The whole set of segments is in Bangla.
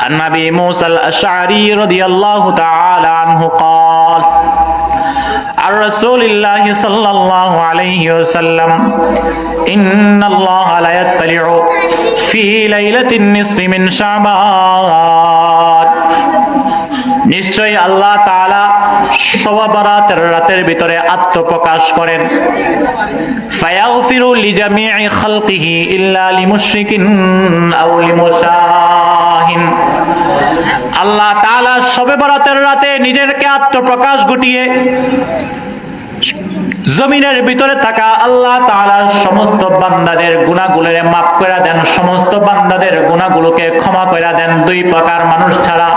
عن ابي موسى الاشعري رضي الله تعالى عنه قال عن رسول الله صلى الله عليه وسلم ان الله لا يطلع في ليله النصف من شعبان নিশ্চয়ই আল্লাহ তাআলা শোভা বরাতের রাতের ভিতরে আত্মপ্রকাশ করেন ফায়াগফিরু লিজামি'i খালকিহি ইল্লা লিমুশরিকিন আও লিমুশাহিন আল্লাহ তাআলা শবে বরাতের রাতে নিজেরকে আত্মপ্রকাশ ঘটিয়ে জমিনের ভিতরে থাকা আল্লাহ তাআলার সমস্ত বান্দাদের গুনাহগুলোর মাফ করে দেন, সমস্ত বান্দাদের গুনাহগুলোকে ক্ষমা করে দেন। দুই প্রকার মানুষ ছাড়া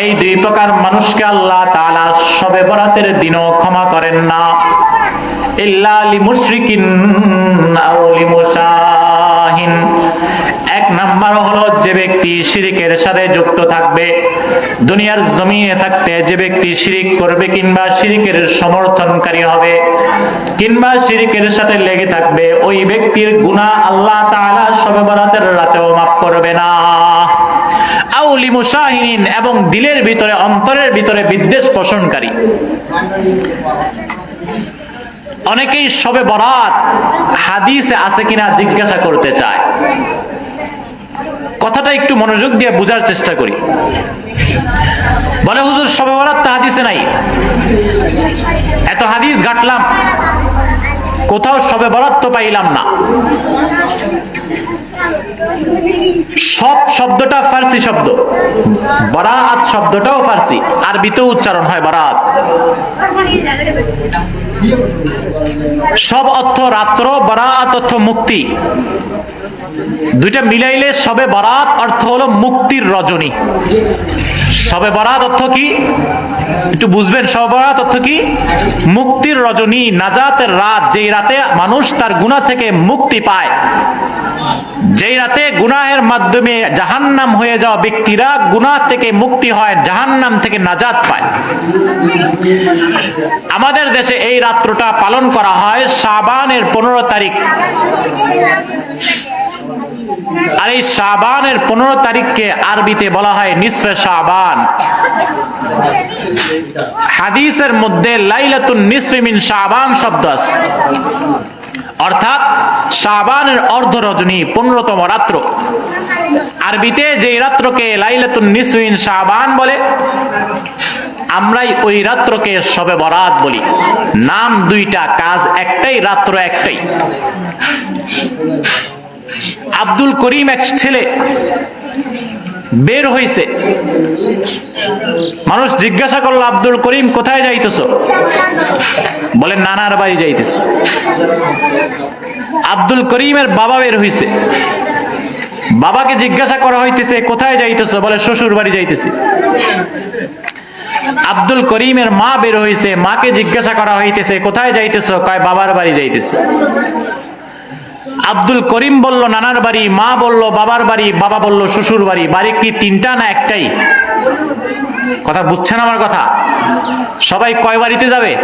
এই দুই প্রকার মানুষকে আল্লাহ তাআলা সবে বরাতের দিনও ক্ষমা করেন না। ইল্লা লিমুশরিকিন এক নাম্বার হলো যে ব্যক্তি শিরিকের সাথে যুক্ত থাকবে, দুনিয়ার জমিনে থাকতে যে ব্যক্তি শিরিক করবে কিংবা শিরিকের সমর্থনকারী হবে, কিংবা শিরিকের সাথে লেগে থাকবে, ওই ব্যক্তির গুনাহ আল্লাহ তাআলা সবে বরাতের রাতেও মাফ করবে না। আউলি মুশাহিনিন এবং দিলের ভিতরে, অন্তরের ভিতরে বিদ্বেষ পোষণকারী। অনেকেই সবে বরাত হাদিসে আছে কিনা জিজ্ঞাসা করতে চায়। কথাটা একটু মনোযোগ দিয়ে বোঝার চেষ্টা করি। বলে, হুজুর, সবে বরাত তো হাদিসে নাই। এত হাদিস ঘাটলাম। কোথাও সবে বরাত তো পাইলাম না। সব শব্দটা ফার্সি শব্দ। বরাত শব্দটাও ফার্সি। আরবিতেও উচ্চারণ হয় বরাত। সব অর্থ রাত্র, বরাত অর্থ মুক্তি। দুইটা মিলাইলে সবে বরাত, অর্থ হলো মুক্তির রজনী। সবে বরাত অর্থ কি? একটু বুঝবেন, সবে বরাত অর্থ কি? মুক্তির রজনী, নাজাতের রাত, যেই রাতে মানুষ তার গুণা থেকে মুক্তি পায়। যেই রাতে গুনাহের মাধ্যমে জাহান্নাম হয়ে যাওয়া ব্যক্তিরা গুনাহ থেকে মুক্তি হয়, জাহান্নাম থেকে নাজাত পায়। আমাদের দেশে এই রাত্রটা পালন করা হয় শাবানের পনেরো তারিখ। আর এই শাবানের পনেরো তারিখকে আরবিতে বলা হয় নিসফে শাবান। হাদিসের মধ্যে লাইলাতুন নিসফে মিন শাবান শব্দ আছে। অর্থাৎ শাবানের অর্ধ রজনী পনেরোতম রাত্র। আরবিতে যে রাত্রকে লাইলাতুন নিসুইন শাবান বলে, আমরাই ওই রাত্রকে সবে বরাত বলি। নাম দুইটা, কাজ একটাই, রাত্র একটাই। আব্দুল করিম এক ছেলে বের হইছে। মানুষ জিজ্ঞাসা করল, আব্দুল করিম, কোথায় যাইতেছ? বলে, নানার বাড়ি যাইতেছে। আব্দুল করিমের বাবা বের হইছে। বাবাকে জিজ্ঞাসা করা হইতেছে, কোথায় যাইতেছ? বলে, শ্বশুর বাড়ি যাইতেছি। আব্দুল করিমের মা বের হইছে। মাকে জিজ্ঞাসা করা হইতেছে, কোথায় যাইতেছ? কয়, বাবার বাড়ি যাইতেছে। আব্দুল করিম বলল, নানার বাড়ি, মা বলল, বাবার বাড়ি, বাবা বলল, শ্বশুর বাড়ি বাড়ি কি তিনটা না একটাই? কথা বুঝছেন আমার কথা? সবাই কয় বাড়িতে যাবে?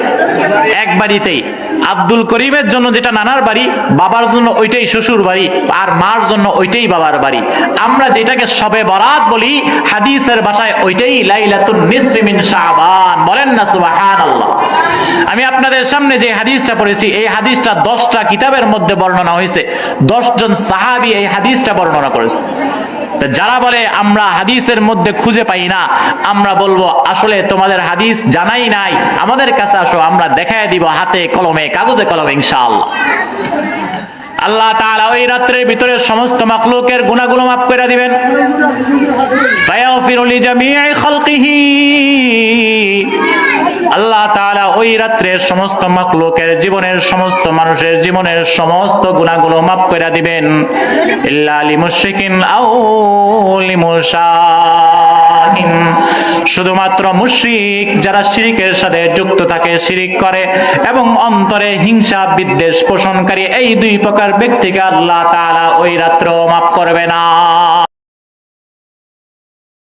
এক বাড়িতেই। আব্দুল করিমের জন্য যেটা নানার বাড়ি, বাবার জন্য ওইটাই শ্বশুর বাড়ি, আর মার জন্য ওইটাই বাবার বাড়ি। আমরা যেটাকে সবে বরাত বলি, হাদিসের ভাষায় ওইটাই, লাইলাতুন নিসফি মিন শাবান। বলেন না, সুবহানাল্লাহ। আমি আপনাদের সামনে যে হাদিসটা পড়েছি, এই হাদিসটা দশটা কিতাবের মধ্যে বর্ণনা হয়েছে। দশজন সাহাবি এই হাদিসটা বর্ণনা করেছে। যারা বলে, আমরা হাদিসের মধ্যে খুঁজে পাই না, আমরা বলব, আসলে তোমাদের হাদিস জানাই নাই। আমাদের কাছে আসো, আমরা দেখায় দিব হাতে কলমে, কাগজে কলমে, ইনশাআল্লাহ। আল্লাহ তাআলা ওই রাত্রের ভিতরে সমস্ত মাখলুকের গুনাহগুলো মাফ করে দিবেন। ফায়াগফিরু লিজামি'i খালকিহি। আল্লাহ তাআলা ওই রাত্রে সমস্ত মাখলুকের জীবনের সমস্ত মানুষের জীবনের সমস্ত গুনাহগুলো মাফ করে দিবেন। ইল্লা লিমুশরিকিন আও লিমুশাহিন। শুধুমাত্র মুশরিক যারা শিরিকের সাথে যুক্ত থাকে, শিরিক করে এবং অন্তরে হিংসা বিদ্বেষ পোষণকারী এই দুই প্রকার ব্যক্তিকে আল্লাহ তাআলা ওই রাত্র মাফ করবে না।